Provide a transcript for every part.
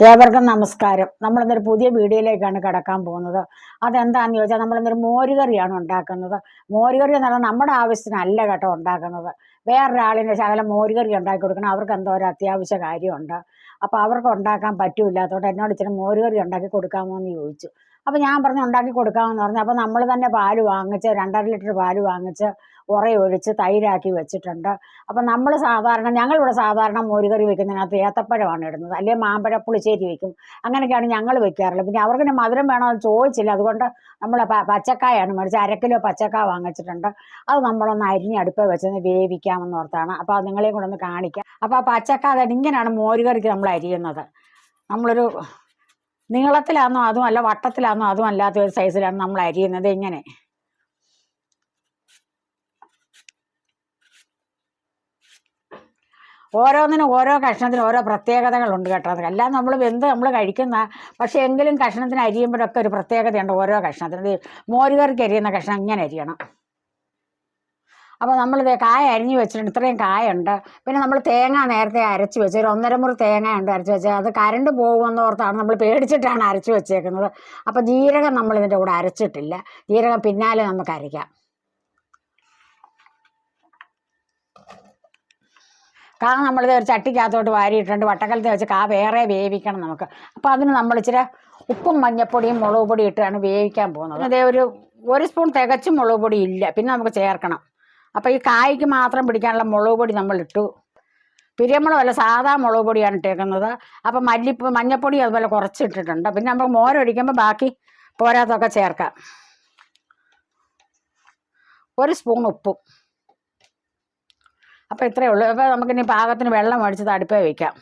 ഏവർക്കും നമസ്കാരം. നമ്മളിന്നൊരു പുതിയ വീഡിയോയിലേക്കാണ് കിടക്കാൻ പോകുന്നത്. അതെന്താണെന്ന് ചോദിച്ചാൽ നമ്മളിന്നൊരു മോരുകറിയാണ് ഉണ്ടാക്കുന്നത്. മോരുകറി എന്ന് പറഞ്ഞാൽ നമ്മുടെ ആവശ്യത്തിനല്ല കേട്ടോ ഉണ്ടാക്കുന്നത്. വേറൊരാളിന്റെ ശകലം മോരുകറി ഉണ്ടാക്കി കൊടുക്കണം. അവർക്ക് എന്തോ ഒരു അത്യാവശ്യ കാര്യമുണ്ട്. അപ്പോൾ അവർക്ക് ഉണ്ടാക്കാൻ പറ്റൂലാത്തതുകൊണ്ട് എന്നോട് ഇച്ചിരി മോരുകറി ഉണ്ടാക്കി കൊടുക്കാമോ എന്ന് ചോദിച്ചു. അപ്പോൾ ഞാൻ പറഞ്ഞു ഉണ്ടാക്കി കൊടുക്കാമെന്ന് പറഞ്ഞു. അപ്പോൾ നമ്മൾ തന്നെ പാൽ വാങ്ങിച്ച് രണ്ടര ലിറ്റർ പാൽ വാങ്ങിച്ച് ഉറയൊഴിച്ച് തൈരാക്കി വെച്ചിട്ടുണ്ട്. അപ്പം നമ്മൾ സാധാരണ ഞങ്ങളിവിടെ സാധാരണ മോരുകറി വെക്കുന്നതിനകത്ത് ഏത്തപ്പഴമാണ് ഇടുന്നത്. അല്ലെങ്കിൽ മാമ്പഴ പുളിശ്ശേരി വെക്കും. അങ്ങനെയൊക്കെയാണ് ഞങ്ങൾ വെക്കാറുള്ളത്. പിന്നെ അവർക്ക് പിന്നെ മധുരം വേണമെന്ന് ചോദിച്ചില്ല. അതുകൊണ്ട് നമ്മൾ പച്ചക്കായാണ് മേടിച്ച് അരക്കിലോ പച്ചക്ക വാങ്ങിച്ചിട്ടുണ്ട്. അത് നമ്മളൊന്ന് അരിഞ്ഞ് അടുപ്പ് വെച്ചൊന്ന് വേവിക്കാമെന്ന് ഓർത്താണ്. അപ്പോൾ അത് നിങ്ങളെയും കൂടെ ഒന്ന് കാണിക്കാം. അപ്പോൾ ആ പച്ചക്ക അതായത് ഇങ്ങനെയാണ് മോരുകറിക്ക് നമ്മൾ അരിയുന്നത്. നമ്മളൊരു നീളത്തിലാണോ അതും അല്ല വട്ടത്തിലാണോ അതും അല്ലാത്ത ഒരു സൈസിലാണ് നമ്മൾ അരിയുന്നത്. ഇങ്ങനെ. ഓരോന്നിനും ഓരോ കഷ്ണത്തിനും ഓരോ പ്രത്യേകതകളുണ്ട് കേട്ടോ അതെല്ലാം നമ്മൾ വെന്ത് നമ്മൾ കഴിക്കുന്ന പക്ഷേ എങ്കിലും കഷ്ണത്തിന് അരിയുമ്പോഴൊക്കെ ഒരു പ്രത്യേകതയുണ്ട് ഓരോ കഷ്ണത്തിന്. മോരുകറിക്ക് അരിയുന്ന കഷ്ണം ഇങ്ങനെ അരിയണം. അപ്പോൾ നമ്മളിത് കായ അരിഞ്ഞു വെച്ചിട്ടുണ്ട്. ഇത്രയും കായുണ്ട്. പിന്നെ നമ്മൾ തേങ്ങ നേരത്തെ അരച്ച് വെച്ച് ഒരു ഒന്നര മുറി തേങ്ങ ഉണ്ട് അരച്ച് വെച്ചത് അത് കരണ്ട് പോകുമെന്ന് ഓർത്താണ് നമ്മൾ പേടിച്ചിട്ടാണ് അരച്ച് വെച്ചേക്കുന്നത്. അപ്പോൾ ജീരകം നമ്മൾ ഇതിന്റെ കൂടെ അരച്ചിട്ടില്ല. ജീരകം പിന്നാലെ നമുക്ക് അരയ്ക്കാം കാ നമ്മളിത് ഒരു ചട്ടിക്കകത്തോട്ട് വാരിയിട്ടുണ്ട്. വട്ടക്കലത്ത് വെച്ച് കാ വേറെ വേവിക്കണം നമുക്ക്. അപ്പോൾ അതിന് നമ്മൾ ഇച്ചിരി ഉപ്പും മഞ്ഞപ്പൊടിയും മുളക് പൊടി ഇട്ടാണ് വേവിക്കാൻ പോകുന്നത്. അതേ ഒരു ഒരു സ്പൂൺ തികച്ചും മുളക് പൊടി ഇല്ല. പിന്നെ നമുക്ക് ചേർക്കണം. അപ്പോൾ ഈ കായ്ക്ക് മാത്രം പിടിക്കാനുള്ള മുളക് പൊടി നമ്മൾ ഇട്ടു. പിരിയമ്പളമല്ല സാധാ മുളക് പൊടിയാണ് ഇട്ടേക്കുന്നത്. അപ്പോൾ മല്ലിപ്പ് മഞ്ഞപ്പൊടി അതുപോലെ കുറച്ച് ഇട്ടിട്ടുണ്ട് പിന്നെ നമ്മൾ മോരൊഴിക്കുമ്പോൾ ബാക്കി പോരാത്തൊക്കെ ചേർക്കാം. ഒരു സ്പൂൺ ഉപ്പും. അപ്പോൾ ഇത്രയേ ഉള്ളൂ. അപ്പോൾ നമുക്കിനി പാകത്തിന് വെള്ളം അടിച്ച് തടുപ്പേ വയ്ക്കാം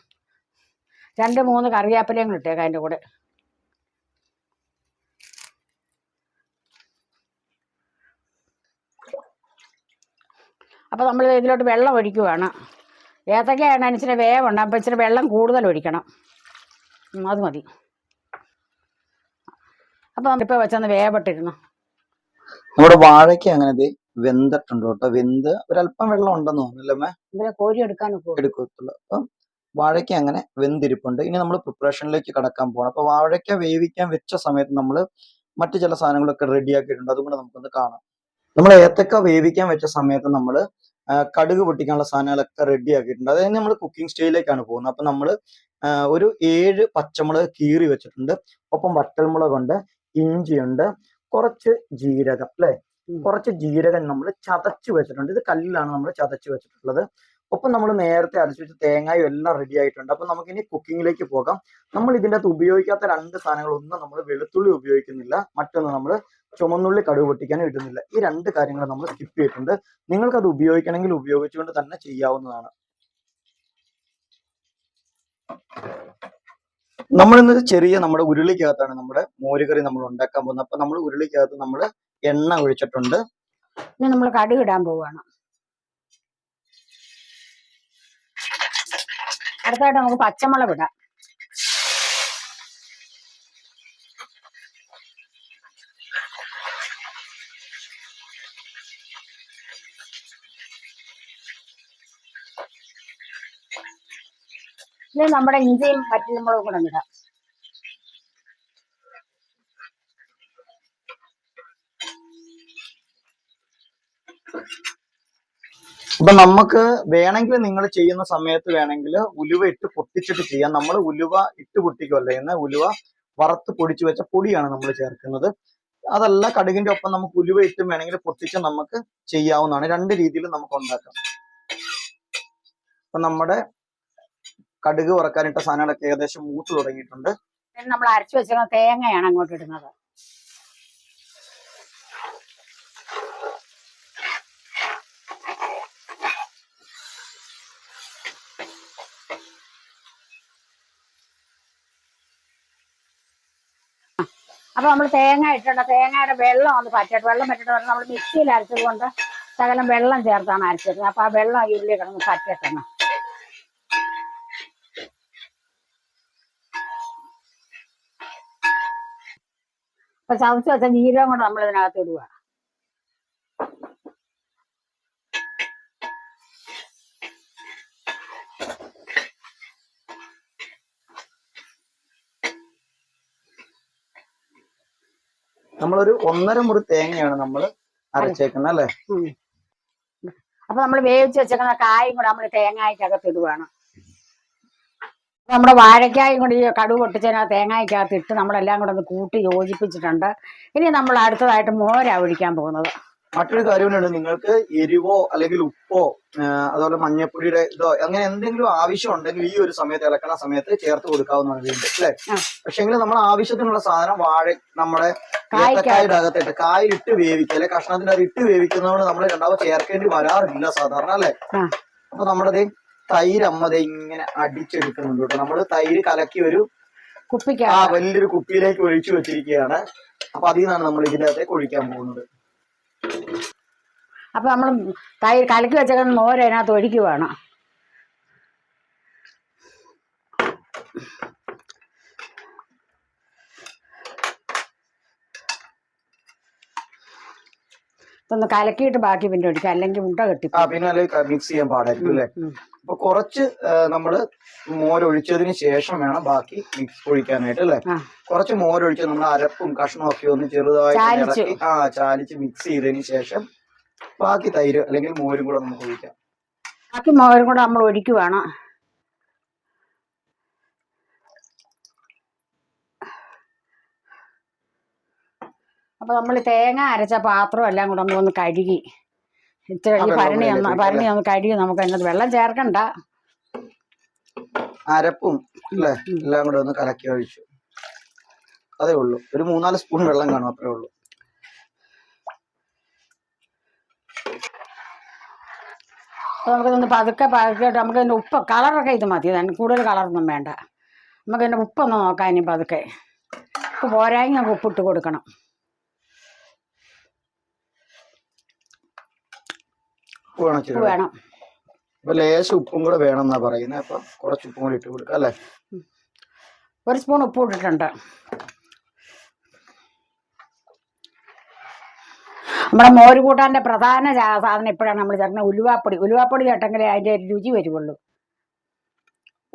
രണ്ട് മൂന്ന് കറിവേപ്പിലയും ഇട്ടേക്കാം അതിന്റെ കൂടെ. അപ്പോൾ നമ്മൾ ഇതിലോട്ട് വെള്ളം ഒഴിക്കുവാണ്. ഏത്തക്കയാണ് ഇച്ചിരി വേവുണ്ട് അപ്പോൾ ഇച്ചിരി വെള്ളം കൂടുതൽ ഒഴിക്കണം. അത് മതി. അപ്പോൾ ഇപ്പോൾ വെച്ചൊന്ന് വേവട്ടിരുന്നു. നമ്മുടെ വാഴയ്ക്ക് അങ്ങനെ വെന്തിട്ടുണ്ട് കേട്ടോ. വെന്ത് ഒരല്പം വെള്ളം ഉണ്ടെന്ന് തോന്നുന്നില്ലേ ഇതിനെ കോരി എടുക്കാൻ? എടുക്കത്തുള്ളൂ. അപ്പം വാഴയ്ക്ക് അങ്ങനെ വെന്തിരിപ്പുണ്ട്. ഇനി നമ്മൾ പ്രിപ്പറേഷനിലേക്ക് കടക്കാൻ പോകണം അപ്പൊ വാഴയ്ക്ക വേവിക്കാൻ വെച്ച സമയത്ത് നമ്മൾ മറ്റു ചില സാധനങ്ങളൊക്കെ റെഡിയാക്കിയിട്ടുണ്ട്. അതുകൊണ്ട് നമുക്കൊന്ന് കാണാം. നമ്മൾ ഏത്തക്ക വേവിക്കാൻ വെച്ച സമയത്ത് നമ്മൾ കടുക് പൊട്ടിക്കാനുള്ള സാധനങ്ങളൊക്കെ റെഡി ആക്കിയിട്ടുണ്ട്. അതായത് നമ്മൾ കുക്കിംഗ് സ്റ്റൈലിലേക്കാണ് പോകുന്നത്. അപ്പൊ നമ്മൾ ഒരു ഏഴ് പച്ചമുളക് കീറി വെച്ചിട്ടുണ്ട്. ഒപ്പം വട്ടൽമുളകുണ്ട് ഇഞ്ചിയുണ്ട് കുറച്ച് ജീരകം അല്ലെ? കുറച്ച് ജീരകം നമ്മൾ ചതച്ച് വെച്ചിട്ടുണ്ട്. ഇത് കല്ലിലാണ് നമ്മൾ ചതച്ച് വെച്ചിട്ടുള്ളത്. ഒപ്പം നമ്മൾ നേരത്തെ അരച്ചു വെച്ച തേങ്ങയും എല്ലാം റെഡി ആയിട്ടുണ്ട്. അപ്പൊ നമുക്ക് ഇനി കുക്കിങ്ങിലേക്ക് പോകാം. നമ്മൾ ഇതിന്റെ അകത്ത് ഉപയോഗിക്കാത്ത രണ്ട് സാധനങ്ങൾ ഒന്ന് നമ്മൾ വെളുത്തുള്ളി ഉപയോഗിക്കുന്നില്ല. മറ്റൊന്ന് നമ്മൾ ചുമന്നുള്ളി കടുവ് പൊട്ടിക്കാനും ഇടുന്നില്ല ഈ രണ്ട് കാര്യങ്ങൾ നമ്മൾ സ്കിപ്പ് ചെയ്തിട്ടുണ്ട്. നിങ്ങൾക്ക് അത് ഉപയോഗിക്കണമെങ്കിൽ ഉപയോഗിച്ചുകൊണ്ട് തന്നെ ചെയ്യാവുന്നതാണ്. നമ്മൾ ഇന്ന് ചെറിയ നമ്മുടെ ഉരുളിക്കകത്താണ് നമ്മുടെ മോരുകറി നമ്മൾ ഉണ്ടാക്കാൻ പോകുന്നത്. അപ്പൊ നമ്മൾ ഉരുളിക്കകത്ത് നമ്മൾ എണ്ണ ഒഴിച്ചിട്ടുണ്ട്. ഇനി നമ്മൾ കടുക് ഇടാൻ പോവുകയാണ്. അടുത്തായിട്ട് നമുക്ക് പച്ചമുളക് ഇടാം. ഇനി നമ്മുടെ ഇഞ്ചിയും പച്ചമുളകും കൂടെ ഇടാം. അപ്പൊ നമുക്ക് വേണമെങ്കിൽ നിങ്ങൾ ചെയ്യുന്ന സമയത്ത് വേണമെങ്കിൽ ഉലുവ ഇട്ട് പൊട്ടിച്ചിട്ട് ചെയ്യാം. നമ്മൾ ഉലുവ ഇട്ട് പൊട്ടിക്കുമല്ല എന്ന് ഉലുവ വറുത്ത് പൊടിച്ചു വെച്ച പൊടിയാണ് നമ്മൾ ചേർക്കുന്നത്. അതല്ല കടുകിന്റെ ഒപ്പം നമുക്ക് ഉലുവ ഇട്ടും വേണമെങ്കിൽ പൊട്ടിച്ച് നമുക്ക് ചെയ്യാവുന്നതാണ്. രണ്ട് രീതിയിൽ നമുക്ക് ഉണ്ടാക്കാം. അപ്പൊ നമ്മുടെ കടുക് വറക്കാനിട്ട സാധനങ്ങളൊക്കെ ഏകദേശം മൂത്ത് തുടങ്ങിയിട്ടുണ്ട്. നമ്മൾ അരച്ചു വെച്ചിരുന്ന തേങ്ങയാണ് അങ്ങോട്ട് ഇടുന്നത്. അപ്പൊ നമ്മൾ തേങ്ങ ഇട്ടുണ്ട് തേങ്ങയുടെ വെള്ളം ഒന്ന് പറ്റിയിട്ട് വെള്ളം പറ്റിയിട്ട് നമ്മൾ മിക്സിയിൽ അരച്ചത് കൊണ്ട് ശകലം വെള്ളം ചേർത്താണ് അരച്ചത് അപ്പൊ ആ വെള്ളം ഈ ഉള്ളി കിടന്ന് പറ്റട്ടെ അപ്പൊ ചവച്ച് വെച്ച ജീരകം കൊണ്ട് നമ്മൾ ഇതിനകത്ത് ഇടുക നമ്മളൊരു ഒന്നര മുറി തേങ്ങയാണ് നമ്മൾ അരച്ചേക്കുന്നത് അല്ലേ? അപ്പൊ നമ്മൾ വേവിച്ച് വെച്ചേക്കുന്ന കായും കൂടെ നമ്മൾ തേങ്ങയ്ക്കകത്ത് ഇടുവാണ്. നമ്മുടെ വാഴക്കായും കൂടി ഈ കടുവ് പൊട്ടിച്ചതിന് തേങ്ങായ്ക്കകത്ത് ഇട്ട് നമ്മളെല്ലാം കൂടെ ഒന്ന് കൂട്ടി യോജിപ്പിച്ചിട്ടുണ്ട് ഇനി നമ്മൾ അടുത്തതായിട്ട് മോരാ ഒഴിക്കാൻ പോകുന്നത് മറ്റൊരു കാര്യം നിങ്ങൾക്ക് എരിവോ അല്ലെങ്കിൽ ഉപ്പോ ആ, അതുപോലെ മഞ്ഞപ്പൊടിയുടെ ഇതോ അങ്ങനെ എന്തെങ്കിലും ആവശ്യം ഉണ്ടെങ്കിൽ ഈ ഒരു സമയത്ത് ഇളക്കണ സമയത്ത് ചേർത്ത് കൊടുക്കാവുന്നതാണ് വീണ്ടും അല്ലെ ആ. പക്ഷെങ്കിൽ നമ്മൾ ആവശ്യത്തിനുള്ള സാധനം വാഴ നമ്മുടെ. ഏത്തക്കായുടെ അകത്തിട്ട് കായിലിട്ട് വേവിക്കുക അല്ലെ കഷ്ണത്തിന്റെ അത് ഇട്ട് വേവിക്കുന്നതുകൊണ്ട് നമ്മൾ രണ്ടാമത് ചേർക്കേണ്ടി വരാറില്ല സാധാരണ അല്ലെ ആ. അപ്പൊ നമ്മുടെ തൈര് അമ്മ ദേ ഇങ്ങനെ അടിച്ചെടുക്കുന്നുണ്ട് കേട്ടോ. നമ്മൾ തൈര് കലക്കി ഒരു ആ വലിയൊരു കുപ്പിയിലേക്ക് ഒഴിച്ചു വെച്ചിരിക്കുകയാണ്. അപ്പൊ അതിൽ നിന്നാണ് നമ്മൾ ഇതിനകത്തേക്ക് ഒഴിക്കാൻ പോകുന്നത്. അപ്പൊ നമ്മൾ തൈര് കലക്കി വെച്ചേക്കുന്ന മോര് അതിനകത്ത് ഒഴിക്കുവാണ് ഒന്ന് കലക്കിയിട്ട് ബാക്കി പിന്നെ ഒഴിക്കാം. അല്ലെങ്കിൽ മുട്ട കെട്ടി പിന്നെ മിക്സ് ചെയ്യാൻ പാടായിരിക്കും അല്ലെ? അപ്പൊ കുറച്ച് നമ്മൾ നമ്മൾ മോരൊഴിച്ചതിന് ശേഷം വേണം ബാക്കി മിക്സ് ഒഴിക്കാനായിട്ട് അല്ലെ. കുറച്ച് മോരൊഴിച്ച് നമ്മൾ അരപ്പും കഷ്ണവും ഒക്കെ ഒന്ന് ചെറുതായിട്ട്. ആ ചാലിച്ച് മിക്സ് ചെയ്തതിന് ശേഷം ബാക്കി തൈര് അല്ലെങ്കിൽ മോരും കൂടെ നമുക്ക് ഒഴിക്കാം ബാക്കി മോരും കൂടെ നമ്മൾ ഒഴിക്കുവാണ് അപ്പൊ നമ്മൾ തേങ്ങ അരച്ച പാത്രം എല്ലാം കൂടെ നമ്മളൊന്ന് കഴുകി ആ ഈ ഭരണി ഒന്ന് ഭരണി ഒന്ന് കഴുകി നമുക്ക് അതിനകത്ത് വെള്ളം ചേർക്കണ്ട. അരപ്പും അല്ലേ എല്ലാം കൂടെ ഒന്ന് കലക്കി ഒഴിച്ചു. അതേ ഉള്ളൂ. ഒരു മൂന്നാൽ സ്പൂൺ വെള്ളം കാണും അത്രേ ഉള്ളൂ. അപ്പൊ നമുക്കിതൊന്ന് പതുക്കെ പതുക്കെ നമുക്ക് ഇതിന്റെ ഉപ്പ് കളറൊക്കെ ഇത് മതി. അതിന് കൂടുതൽ കളറൊന്നും വേണ്ട. നമുക്ക് ഇതിന്റെ ഉപ്പൊന്ന് നോക്കാം ഇനി പതുക്കെ. ഉപ്പ് പോരായി നമുക്ക് ഉപ്പിട്ട് കൊടുക്കണം. ഉപ്പ് വേണം ഉപ്പ് വേണം. അപ്പൊ ലേശം ഉപ്പും കൂടെ വേണം എന്നാ പറയുന്നത് അപ്പൊ കുറച്ച് ഉപ്പും കൂടി ഇട്ട് കൊടുക്കാം അല്ലേ? ഒരു സ്പൂൺ ഉപ്പ് ഇട്ടിട്ടുണ്ട്. നമ്മുടെ മോര് കൂട്ടാന്റെ പ്രധാന സാധനം ഇപ്പോഴാണ് നമ്മൾ ചേർക്കുന്ന ഉലുവാപ്പൊടി. ഉലുവാപ്പൊടി ചേട്ടെങ്കിലേ അതിന്റെ രുചി വരുവുള്ളൂ.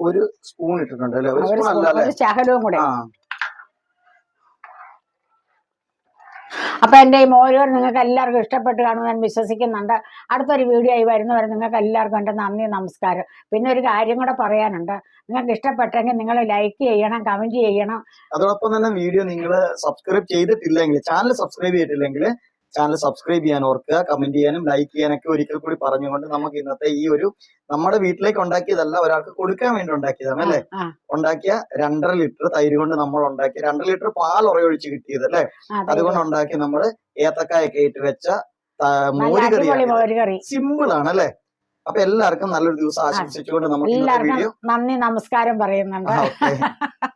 ഒരു സ്പൂൺ ഇട്ടിട്ടുണ്ട് ഒരു ശകലവും കൂടെ. ആ അപ്പൊ എന്റെ ഈ മോരുകർ നിങ്ങൾക്ക് എല്ലാവർക്കും ഇഷ്ടപ്പെട്ട് കാണുമെന്ന് ഞാൻ വിശ്വസിക്കുന്നുണ്ട്. അടുത്തൊരു വീഡിയോ ആയി വരുന്നവരെ നിങ്ങൾക്ക് എല്ലാവർക്കും എന്റെ നന്ദി നമസ്കാരം. പിന്നെ ഒരു കാര്യം കൂടെ പറയാനുണ്ട്. നിങ്ങൾക്ക് ഇഷ്ടപ്പെട്ടെങ്കിൽ നിങ്ങൾ ലൈക്ക് ചെയ്യണം കമന്റ് ചെയ്യണം. അതോടൊപ്പം തന്നെ വീഡിയോ നിങ്ങൾ സബ്സ്ക്രൈബ് ചെയ്തിട്ടില്ലെങ്കിൽ ചാനൽ സബ്സ്ക്രൈബ് ചെയ്തിട്ടില്ലെങ്കിൽ ചാനൽ സബ്സ്ക്രൈബ് ചെയ്യാൻ ഓർക്കുക കമന്റ് ചെയ്യാനും ലൈക്ക് ചെയ്യാനൊക്കെ ഒരിക്കൽ കൂടി പറഞ്ഞുകൊണ്ട് നമുക്ക് ഇന്നത്തെ ഈ ഒരു നമ്മുടെ വീട്ടിലേക്ക് ഉണ്ടാക്കിയതല്ല ഒരാൾക്ക് കൊടുക്കാൻ വേണ്ടി ഉണ്ടാക്കിയതാണ് അല്ലെ? ഉണ്ടാക്കിയ രണ്ടര ലിറ്റർ തൈര് കൊണ്ട് നമ്മൾ ഉണ്ടാക്കിയ രണ്ടര ലിറ്റർ പാൽ ഉറയൊഴിച്ച് കിട്ടിയത് അല്ലെ? അതുകൊണ്ട് ഉണ്ടാക്കി നമ്മൾ ഏത്തക്കായൊക്കെ ഇട്ട് വെച്ച ത- മോര് കറിയാണ് മോരുകറി. സിമ്പിൾ ആണ് അല്ലെ? അപ്പൊ എല്ലാവർക്കും നല്ലൊരു ദിവസം ആശംസിച്ചുകൊണ്ട് നമുക്ക് വീഡിയോ നന്ദി നമസ്കാരം പറയുന്നുണ്ട്.